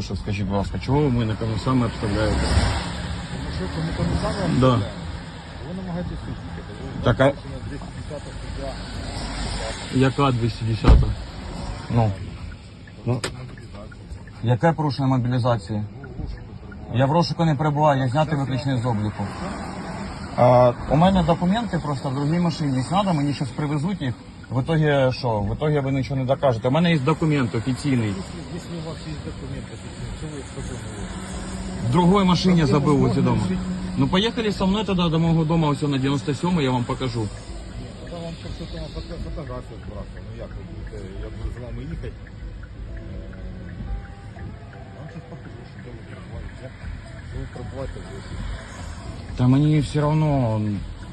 Що скажіть, будь ласка, чого ми мене саме обставляєте? Тому що кому комісар вам Да. ви намагаєтесь висвітлити. Ви Так, а- знаєте, що на 210 стаття Яка 210? Ну. ну. Яке порушення мобілізації? Я в розшуку не перебуваю, я знятий виключний з обліку. А, у мене документи просто в другій машині. Якщо треба, мені зараз привезуть їх. В итоге що? В итоге ви нічого не докажете. У мене є документ офіційний. Якщо у вас є документи, то ви В другой машине Как забыл возле невозможно дома. Ну поехали со мной тогда до моего дома, все на 97 я вам покажу. Ні, тоді вам просто там фото- фотографію збрасував. Ну як ви будете, я буду з вами їхати. Е, Вам щось покажу, що де ви перебуваєте. Як ви перебуваєте в. Та мені все одно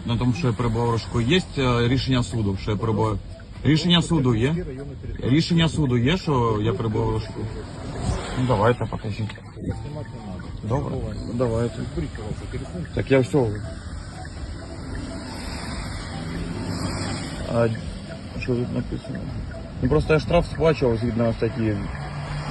на тому, що я перебував розшуку. Є е, рішення суду, що я перебуваю. Рішення суду є? Території. Рішення суду є, що я перебував розшуку? Ну давайте покажіть. Добре. Давайте. Пожалуйста, телефон. Так я все. А що тут написано? Ну просто я штраф сплачував згідно статті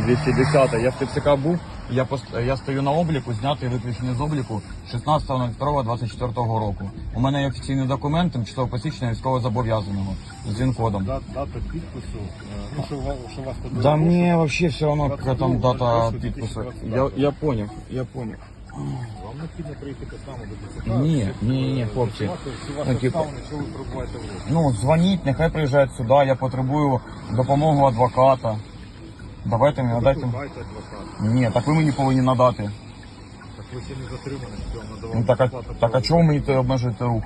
210. Я в ТЦК був, я пост... я стою на обліку, знятий виключений з обліку 16.02.24 року. У мене є офіційний документ, тимчасово посвідчення військово зобов'язаного з він-кодом. Дата підпису, е, ну що, що вас тут Да прошу, вообще все равно, какая там дата підпису. Я, я понял, я понял. Вам необхідно приїхати саме до ДЦК. Ні, ні, ні, хлопці. Ну, типу-. Ну, дзвоніть, нехай приїжджають сюди, я потребую допомогу адвоката. Давайте мені надайте. Викликайте адвоката. Ні, так ви мені повинні надати. Так ви ще не затримані, що вам надавав. Ну так а, адвоката так а право. чого ви мені то обмежуєте рух?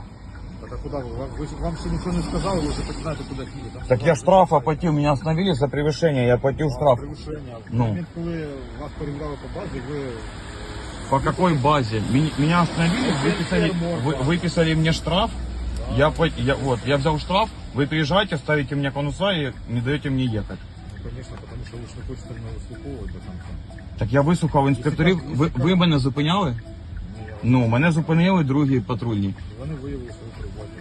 Так а куди ви? Вам, ви ж- вам ще нічого не сказали, ви вже так знаєте, куди їдете. Так я штраф оплатив, меня остановили за превышение, я оплатил штраф. Превышення. В Ну. момент, коли вас перевіряли по базі, ви По какой базе? Меня, меня остановили, выписали, вы, выписали мне штраф. Я, пла- я, вот, я взял штраф, вы приезжаете, ставите мне конуса и не даете мне ехать. Конечно, тому що ви ж не хочете мене вислуховувати до кінця. Так я вислухав інспекторів. Ви, ви мене зупиняли? Ну, мене зупинили другі патрульні. Вони виявили, ви перебуваєте.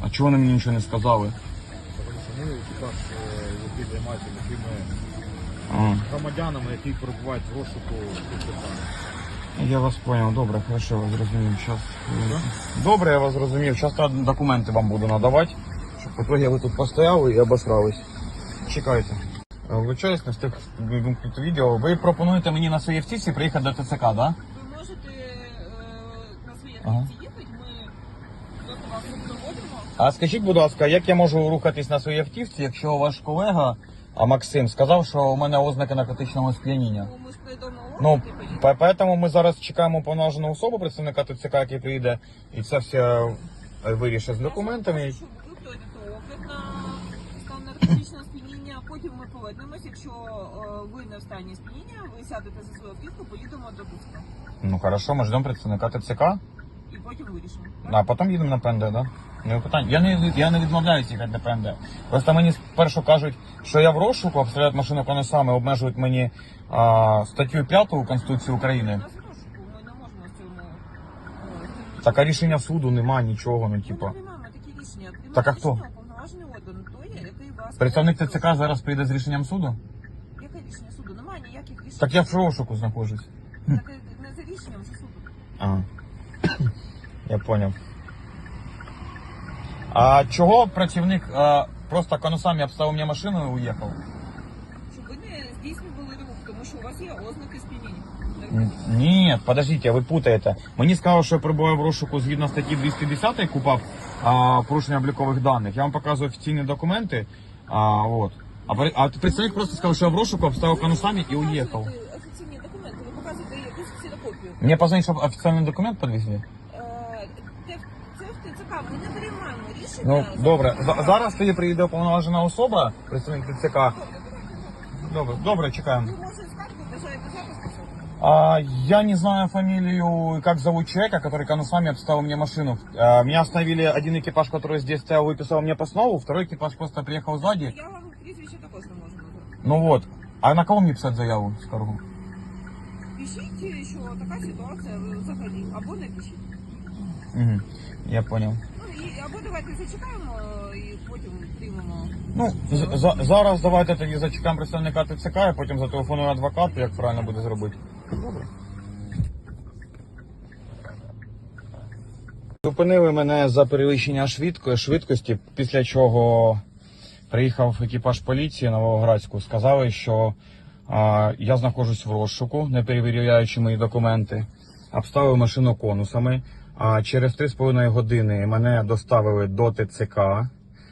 А чого вони мені нічого не сказали? Тому що ми екіпаж, е, який займається такими А, громадянами, які перебувають в розшуку ТЦК. я вас понял, добре, хорошо, я вас зрозумів. Щас. Добре, я вас зрозумів. Зараз документи вам буду надавати, щоб в итоге ви тут постояли і обосрались. Чекайте. Е, Вибачаюсь, не встиг вимкнути відео. Ви пропонуєте мені на своїй автівці приїхати до ТЦК, так? Да? Ви можете е, на своїй Ага. автівці їхати, ми просто вас проводимо. А скажіть, будь ласка, як я можу рухатись на своїй автівці, якщо ваш колега, а Максим, сказав, що у мене ознаки наркотичного сп'яніння? Ну, ми ж прийдемо Ну, і поэтому ми зараз чекаємо повноважену особу представника ТЦК, який прийде, і це все е, вирішить з документами. На стан сп'яніння, потім ми повернемось. Якщо е, ви не в стані сп'яніння, ви сядете за свою автівку, поїдемо до Буска. Ну хорошо, ми ждемо представника ТЦК, І потім вирішимо. а потім їдемо на ПНД, да? Не питань. Я не я не відмовляюся їхати на ПНД. Просто мені спершу кажуть, що я в розшуку, обстріляють машину конусами, обмежують мені а, статтю 5 Конституції У України. нас розшуку, ми не можемо з цьому. е, Так а рішення суду нема нічого, ну Ми типа. не приймаємо такі рішення. Так, а хто? рішення Уповноважений орган, той, який вас... Представник ТЦК зараз прийде з рішенням суду? Яке рішення суду? Немає ніяких рішень. Так я в розшуку знаходжусь. Так, е, не за рішенням, за суду. А. Я понял. А чого працівник а, просто конусами обставив мені машину і уїхав? Щоб ви не здійснювали рух, тому що у вас є ознаки сп'яніння. Ні, подождите, ви путаєте. Мені сказали, що я перебуваю в розшуку згідно статті 210 купав а, порушення облікових даних. Я вам показую офіційні документи. А, от. А, при- а представник просто сказав, що я в розшуку обставив конусами і уїхав. Показуєте офіційні документи, ви показуєте якусь ксерокопію. Мені позвонить, щоб офіційний документ підвезли? Е, Це це в ТЦК, ми не приймаємо рішення. Ну, добре. За- Зараз тоді приїде уповноважена особа, представник ТЦК. Добре, добре, чекаємо. Ви скаргу бажаєте? А, я не знаю фамилию, как зовут человека, который конусами обставил мне машину. А, меня остановили один экипаж, который здесь стоял, выписал мне постанову, второй экипаж просто приехал сзади. Я вам прізвище також не можу назвати. Ну вот. А на кого мне писать заяву, скоргу? Пишіть, що така ситуація взагалі, або не пишіть. Угу. Я понял. Ну, і- або давайте зачекаємо і потім приймемо. Ну, з- за- зараз давайте тоді зачекаємо представника ТЦК, а потім зателефоную адвокату, як правильно буде зробити. Добре. Зупинили мене за перевищення швидко- швидкості, після чого приїхав екіпаж поліції Новоградську. Сказали, що а, я знаходжусь в розшуку, не перевіряючи мої документи. Обставив машину конусами. А через 3,5 години мене доставили до ТЦК.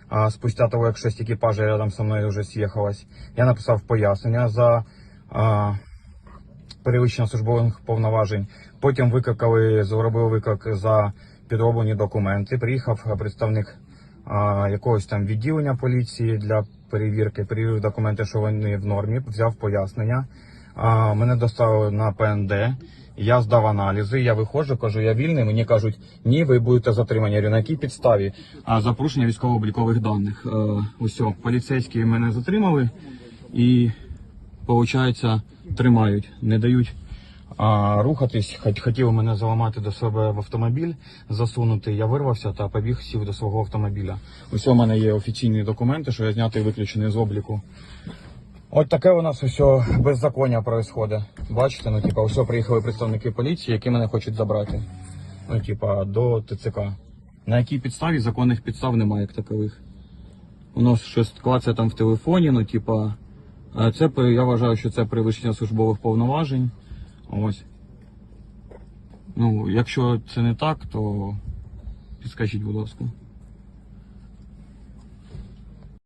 А спустя того, як шесть екіпажів рядом со мною вже з'їхалось, я написав пояснення за а, перевищення службових повноважень. Потім викликали, зробили виклик за підроблені документи. Приїхав представник а, якогось там відділення поліції для перевірки, перевірив документи, що вони в нормі, взяв пояснення. А, мене доставили на ПНД. Я здав аналізи, я виходжу, кажу, я вільний. Мені кажуть, ні, ви будете затримані. Я говорю, на якій підставі? А за порушення військово-облікових даних. Е, ось о, поліцейські мене затримали і, виходить, тримають, не дають а, рухатись. Хот- Хотіли мене заламати до себе в автомобіль, засунути. Я вирвався та побіг сів до свого автомобіля. Ось у мене є офіційні документи, що я знятий виключений з обліку. От таке у нас усе беззаконня відбувається. Бачите, ну типа, все приїхали представники поліції, які мене хочуть забрати. Ну, типа, до ТЦК. На якій підставі законних підстав немає як такових. Воно щось клацає там в телефоні, ну типа. Е, Це я вважаю, що це перевищення службових повноважень. Ось. Ну, якщо це не так, то підскажіть, будь ласка.